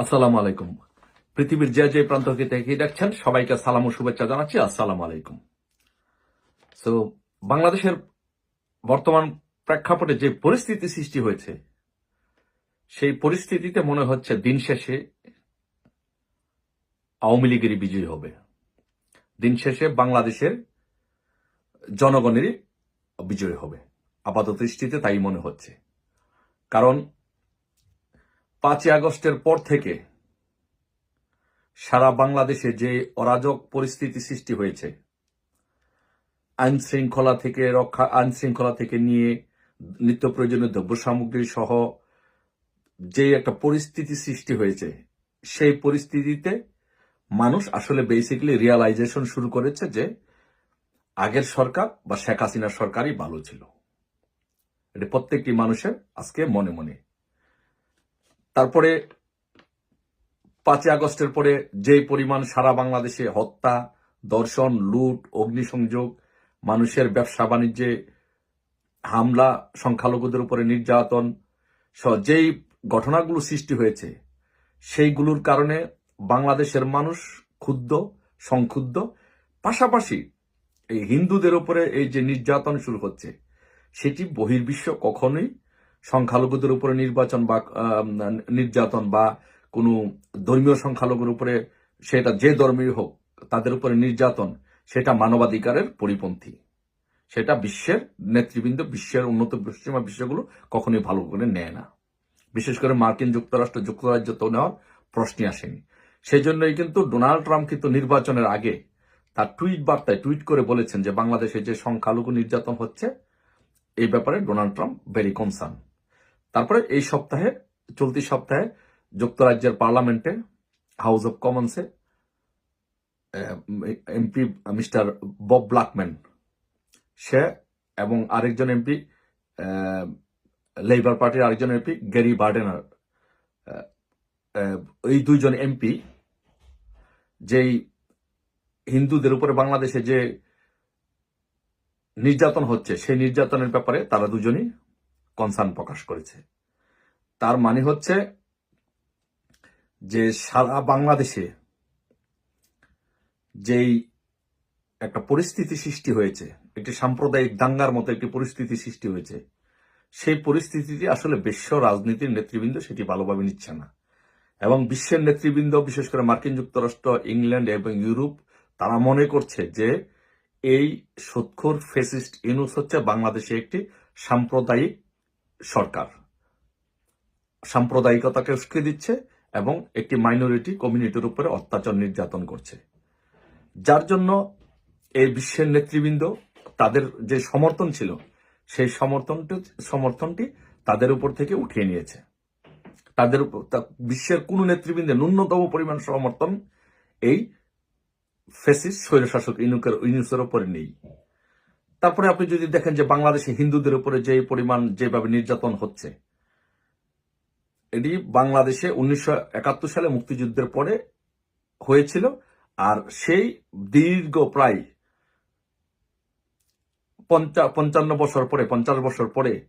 আসসালামু আলাইকুম। পৃথিবীর যে যে প্রান্ত থেকে এগিয়ে দেখছেন, সবাইকে সালাম ও শুভেচ্ছা জানাচ্ছি। আসসালাম আলাইকুম। সো বাংলাদেশের বর্তমান প্রেক্ষাপটে যে পরিস্থিতি সৃষ্টি হয়েছে, সেই পরিস্থিতিতে মনে হচ্ছে দিন শেষে আওয়ামী লীগেরই বিজয়ী হবে। দিন শেষে বাংলাদেশের জনগণেরই বিজয় হবে। আপাতত দৃষ্টিতে তাই মনে হচ্ছে। কারণ পাঁচই আগস্টের পর থেকে সারা বাংলাদেশে যে অরাজক পরিস্থিতি সৃষ্টি হয়েছে, আইন শৃঙ্খলা থেকে রক্ষা, আইন শৃঙ্খলা থেকে নিয়ে নিত্য প্রয়োজনীয় দ্রব্য সামগ্রী সহ যে একটা পরিস্থিতি সৃষ্টি হয়েছে, সেই পরিস্থিতিতে মানুষ আসলে বেসিক্যালি রিয়ালাইজেশন শুরু করেছে যে আগের সরকার বা শেখ হাসিনার সরকারই ভালো ছিল। এটা প্রত্যেকটি মানুষের আজকে মনে মনে তারপরে পাঁচই আগস্টের পরে যে পরিমাণ সারা বাংলাদেশে হত্যা, দর্শন, লুট, অগ্নিসংযোগ, মানুষের ব্যবসা বাণিজ্যে হামলা, সংখ্যালঘুদের উপরে নির্যাতন যেই ঘটনাগুলো সৃষ্টি হয়েছে, সেইগুলোর কারণে বাংলাদেশের মানুষ ক্ষুব্ধ, সংক্ষুব্ধ। পাশাপাশি এই হিন্দুদের উপরে এই যে নির্যাতন শুরু হচ্ছে, সেটি বহির্বিশ্ব কখনোই সংখ্যালঘুদের উপরে নির্বাচন বা নির্যাতন বা কোনো ধর্মীয় সংখ্যালঘুর উপরে সেটা যে ধর্মীয় হোক, তাদের উপরে নির্যাতন, সেটা মানবাধিকারের পরিপন্থী। সেটা বিশ্বের নেতৃবৃন্দ, বিশ্বের উন্নত পশ্চিমা বিশ্বগুলো কখনোই ভালো করে নেয় না। বিশেষ করে মার্কিন যুক্তরাষ্ট্র, যুক্তরাজ্য তো নেওয়ার প্রশ্নই আসেনি। সেই জন্যই কিন্তু ডোনাল্ড ট্রাম্প কিন্তু নির্বাচনের আগে তার টুইট বার্তায় টুইট করে বলেছেন যে, বাংলাদেশে যে সংখ্যালঘু নির্যাতন হচ্ছে, এই ব্যাপারে ডোনাল্ড ট্রাম্প ভেরি কনসার্ন। তারপরে এই সপ্তাহে, চলতি সপ্তাহে যুক্তরাজ্যের পার্লামেন্টে হাউস অব কমন্সে এমপি মিস্টার বব ব্ল্যাকম্যান, সে এবং আরেকজন এমপি লেবার পার্টির আরেকজন এমপি গ্যারি বার্ডেনার এই দুইজন এমপি যেই হিন্দুদের উপরে বাংলাদেশে যে নির্যাতন হচ্ছে, সেই নির্যাতনের ব্যাপারে তারা দুজনই কনসার্ন প্রকাশ করেছে। তার মানে হচ্ছে যে সারা বাংলাদেশে যেই একটা পরিস্থিতি সৃষ্টি হয়েছে, একটি সাম্প্রদায়িক দাঙ্গার মতো একটি পরিস্থিতি সৃষ্টি হয়েছে, সেই পরিস্থিতিটি আসলে বিশ্ব রাজনীতির নেতৃবৃন্দ সেটি ভালোভাবে নিচ্ছে না। এবং বিশ্বের নেতৃবৃন্দ, বিশেষ করে মার্কিন যুক্তরাষ্ট্র, ইংল্যান্ড এবং ইউরোপ, তারা মনে করছে যে এই সৎখোর ফেসিস্ট ইউনুস হচ্ছে বাংলাদেশে একটি সাম্প্রদায়িক সরকার। সাম্প্রদায়িকতাকে উস্কে দিচ্ছে এবং একটি মাইনরিটি কমিউনিটির উপরে অত্যাচার নির্যাতন করছে। যার জন্য এই বিশ্বের নেতৃবৃন্দ তাদের যে সমর্থন ছিল, সেই সমর্থনটি সমর্থনটি তাদের উপর থেকে উঠিয়ে নিয়েছে। তাদের উপর বিশ্বের কোন নেতৃবৃন্দের ন্যূনতম পরিমাণ সমর্থন এই ফেসিস স্বৈরশাসক ইনুকের ইউনুসের উপরে নেই। তারপরে আপনি যদি দেখেন যে বাংলাদেশে হিন্দুদের উপরে যে পরিমাণ যেভাবে নির্যাতন হচ্ছে, এটি বাংলাদেশে উনিশশো একাত্তর সালে মুক্তিযুদ্ধের পরে হয়েছিল, আর সেই দীর্ঘ প্রায় পঞ্চা- পঞ্চান্ন বছর পরে, পঞ্চাশ বছর পরে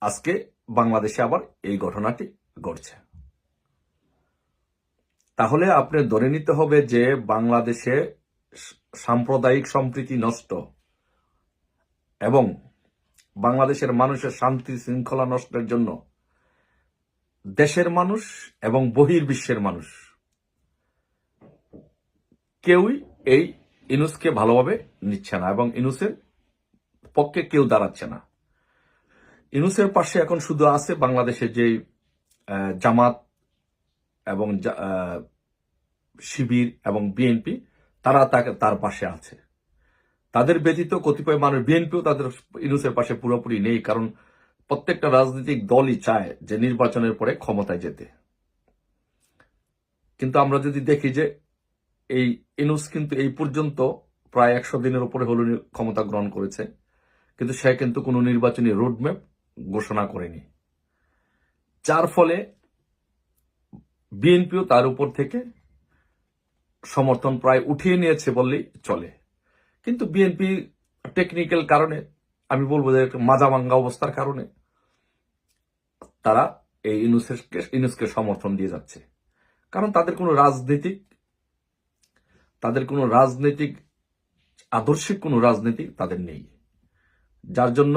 আজকে বাংলাদেশে আবার এই ঘটনাটি ঘটছে। তাহলে আপনি ধরে নিতে হবে যে বাংলাদেশে সাম্প্রদায়িক সম্প্রীতি নষ্ট। এবং বাংলাদেশের মানুষের শান্তি শৃঙ্খলা নষ্টের জন্য দেশের মানুষ এবং বহির্বিশ্বের মানুষ। কেউই এই ইনুসকে ভালোভাবে নিচ্ছে না এবং ইনুসের পক্ষে কেউ দাঁড়াচ্ছে না। ইনুসের পাশে এখন শুধু আছে বাংলাদেশের যে জামাত এবং শিবির এবং বিএনপি, তারা তাকে, তার পাশে আছে। তাদের ব্যতীত কতিপয় মানুষ বিএনপিও তাদের ইনুসের পাশে পুরোপুরি নেই, কারণ প্রত্যেকটা রাজনৈতিক দলই চায় যে নির্বাচনের পরে ক্ষমতায় যেতে। কিন্তু আমরা যদি দেখি যে এই ইনুস কিন্তু এই পর্যন্ত প্রায় একশো দিনের উপরে হল ক্ষমতা গ্রহণ করেছে, কিন্তু সে কিন্তু কোনো নির্বাচনী রোডম্যাপ ঘোষণা করেনি। যার ফলে বিএনপিও তার উপর থেকে সমর্থন প্রায় উঠিয়ে নিয়েছে বললেই চলে। কিন্তু বিএনপি টেকনিক্যাল কারণে, আমি বলব যে একটা মাজামাঙ্গা অবস্থার কারণে, তারা এই ইনুসকে ইনুসকে সমর্থন দিয়ে যাচ্ছে। কারণ তাদের কোনো রাজনৈতিক, তাদের কোনো রাজনৈতিক, আদর্শিক কোনো রাজনীতি তাদের নেই। যার জন্য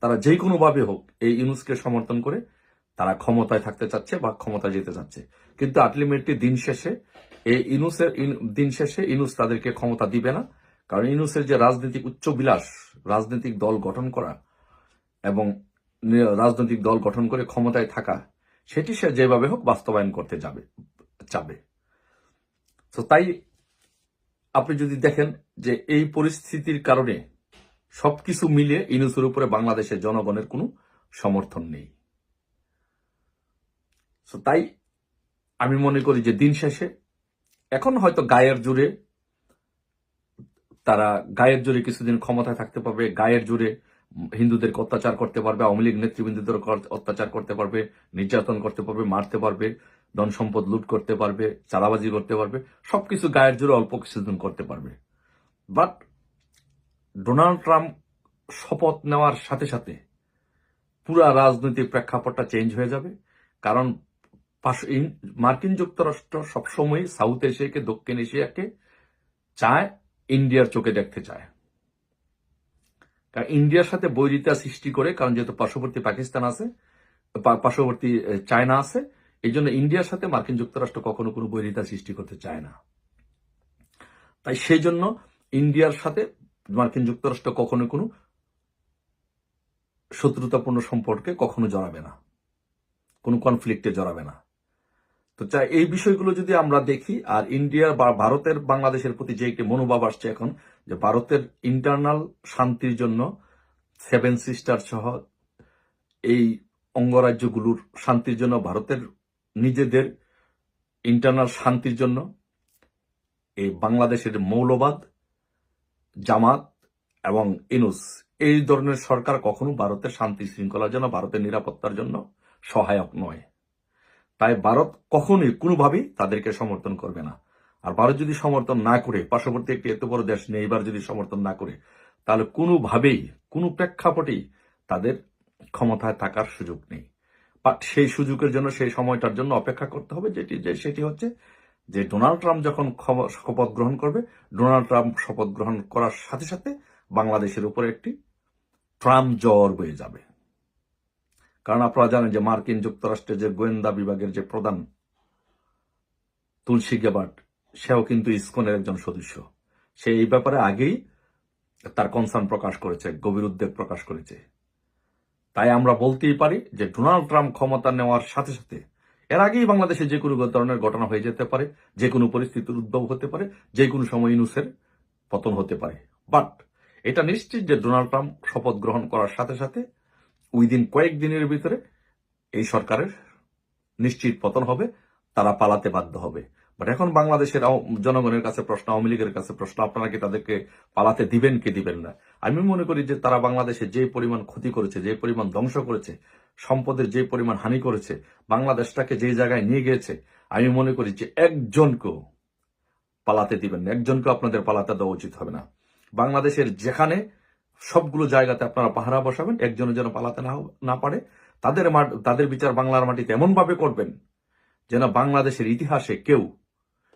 তারা যে কোনোভাবে হোক এই ইউনুসকে সমর্থন করে তারা ক্ষমতায় থাকতে চাচ্ছে বা ক্ষমতায় যেতে চাচ্ছে। কিন্তু আলটিমেটলি দিন শেষে এই ইনুসের, দিন শেষে ইনুস তাদেরকে ক্ষমতা দিবে না। কারণ ইনুসের যে রাজনৈতিক উচ্চবিলাস, রাজনৈতিক দল গঠন করা এবং রাজনৈতিক দল গঠন করে ক্ষমতায় থাকা, সেটি সে যেভাবে হোক বাস্তবায়ন করতে যাবে, চাবে। তো তাই আপনি যদি দেখেন যে এই পরিস্থিতির কারণে সবকিছু মিলিয়ে ইনুসের উপরে বাংলাদেশের জনগণের কোনো সমর্থন নেই। তাই আমি মনে করি যে দিন শেষে, এখন হয়তো গায়ের জোরে তারা গায়ের জোরে কিছুদিন ক্ষমতায় থাকতে পারবে, গায়ের জোরে হিন্দুদেরকে অত্যাচার করতে পারবে, আওয়ামী লীগ নেতৃবৃন্দদের অত্যাচার করতে পারবে, নির্যাতন করতে পারবে, মারতে পারবে ধন সম্পদ লুট করতে পারবে চালাবাজি করতে পারবে, সবকিছু গায়ের জোরে অল্প কিছুদিন করতে পারবে। বাট ডোনাল্ড ট্রাম্প শপথ নেওয়ার সাথে সাথে পুরা রাজনৈতিক প্রেক্ষাপটটা চেঞ্জ হয়ে যাবে। কারণ মার্কিন যুক্তরাষ্ট্র সবসময় সাউথ এশিয়াকে দক্ষিণ এশিয়াকে চায় ইন্ডিয়ার চোখে দেখতে চায়। কারণ ইন্ডিয়ার সাথে বৈরিতা সৃষ্টি করে, কারণ যেহেতু পার্শ্ববর্তী পাকিস্তান আছে পার্শ্ববর্তী চায়না আছে, এই জন্য ইন্ডিয়ার সাথে মার্কিন যুক্তরাষ্ট্র কখনো কোনো বৈরিতা সৃষ্টি করতে চায় না। তাই সেই জন্য ইন্ডিয়ার সাথে মার্কিন যুক্তরাষ্ট্র কখনো কোনো শত্রুতাপূর্ণ সম্পর্কে কখনো জড়াবে না। কোনো কনফ্লিক্টে জড়াবে না। তো চাই, এই বিষয়গুলো যদি আমরা দেখি, আর ইন্ডিয়ার বা ভারতের বাংলাদেশের প্রতি যে একটি মনোভাব আসছে এখন, যে ভারতের ইন্টারনাল শান্তির জন্য সেভেন সিস্টার সহ এই অঙ্গরাজ্যগুলোর শান্তির জন্য, ভারতের নিজেদের ইন্টারনাল শান্তির জন্য, এই বাংলাদেশের মৌলবাদ, জামাত এবং ইনুস, এই ধরনের সরকার কখনো ভারতের শান্তি শৃঙ্খলার জন্য, ভারতের নিরাপত্তার জন্য সহায়ক নয়। তাই ভারত কখনোই কোনোভাবেই তাদেরকে সমর্থন করবে না। আর ভারত যদি সমর্থন না করে, পার্শ্ববর্তী একটি এত বড় দেশ নিয়ে এইবার যদি সমর্থন না করে, তাহলে কোনোভাবেই, কোনো প্রেক্ষাপটেই তাদের ক্ষমতায় থাকার সুযোগ নেই। বাট সেই সুযোগের জন্য, সেই সময়টার জন্য অপেক্ষা করতে হবে, যেটি, যে সেটি হচ্ছে যে ডোনাল্ড ট্রাম্প যখন শপথ গ্রহণ করবে, ডোনাল্ড ট্রাম্প শপথ গ্রহণ করার সাথে সাথে বাংলাদেশের উপরে একটি ট্রাম্প জ্বর বয়ে যাবে। কারণ আপনারা জানেন যে মার্কিন যুক্তরাষ্ট্রের যে গোয়েন্দা বিভাগের যে প্রধান তুলসী গেবার্ট, সেও কিন্তু ইসকনের একজন সদস্য। সে এই ব্যাপারে আগেই তার কনসার্ন প্রকাশ করেছে, গভীর উদ্বেগ প্রকাশ করেছে। তাই আমরা বলতেই পারি যে ডোনাল্ড ট্রাম্প ক্ষমতা নেওয়ার সাথে সাথে এর আগেই বাংলাদেশে যে কোনো ধরনের ঘটনা হয়ে যেতে পারে, যে কোনো পরিস্থিতির উদ্ভব হতে পারে, যে কোনো সময় ইনুসের পতন হতে পারে। বাট এটা নিশ্চিত যে ডোনাল্ড ট্রাম্প শপথ গ্রহণ করার সাথে সাথে উইদিন কয়েকদিনের ভিতরে এই সরকারের নিশ্চিত পতন হবে, তারা পালাতে বাধ্য হবে। বাট এখন বাংলাদেশের জনগণের কাছে প্রশ্ন, আওয়ামী লীগের কাছে প্রশ্ন, আপনারা কি তাদেরকে পালাতে দিবেন কি দিবেন না? আমি মনে করি যে তারা বাংলাদেশে যে পরিমাণ ক্ষতি করেছে যে পরিমাণ ধ্বংস করেছে, সম্পদের যে পরিমাণ হানি করেছে, বাংলাদেশটাকে যে জায়গায় নিয়ে গিয়েছে, আমি মনে করি যে একজনকেও পালাতে দিবেন না। একজনকেও আপনাদের পালাতে দেওয়া উচিত হবে না। বাংলাদেশের যেখানে সবগুলো জায়গাতে আপনারা পাহারা বসাবেন, একজনের যেন পালাতে না পারে। তাদের তাদের বিচার বাংলার মাটিতে এমন ভাবে করবেন? যেন বাংলাদেশের ইতিহাসে কেউ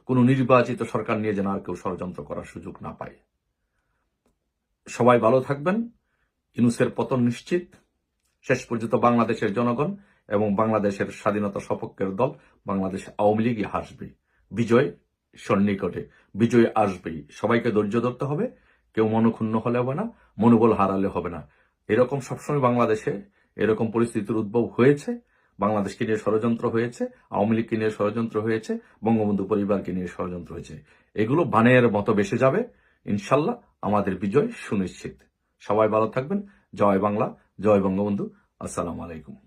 কোনো নির্বাচিত সরকার নিয়ে যেন আর কেউ ষড়যন্ত্র করার সুযোগ না পায়। সবাই ভালো থাকবেন। ইনুসের পতন নিশ্চিত। শেষ পর্যন্ত বাংলাদেশের জনগণ এবং বাংলাদেশের স্বাধীনতা সপক্ষের দল বাংলাদেশ আওয়ামী লীগই হাসবে। বিজয় সন্নিকটে, বিজয় আসবেই। সবাইকে ধৈর্য ধরতে হবে। কেউ মনক্ষুণ্ণ হলে হবে না, মনোবল হারালে হবে না। এরকম সবসময় বাংলাদেশে এরকম পরিস্থিতির উদ্ভব হয়েছে, বাংলাদেশকে নিয়ে ষড়যন্ত্র হয়েছে, আওয়ামী লীগকে নিয়ে ষড়যন্ত্র হয়েছে, বঙ্গবন্ধু পরিবারকে নিয়ে ষড়যন্ত্র হয়েছে। এগুলো বানের মতো বেসে যাবে, ইনশাল্লাহ আমাদের বিজয় সুনিশ্চিত। সবাই ভালো থাকবেন। জয় বাংলা, জয় বঙ্গবন্ধু। আসসালামু আলাইকুম।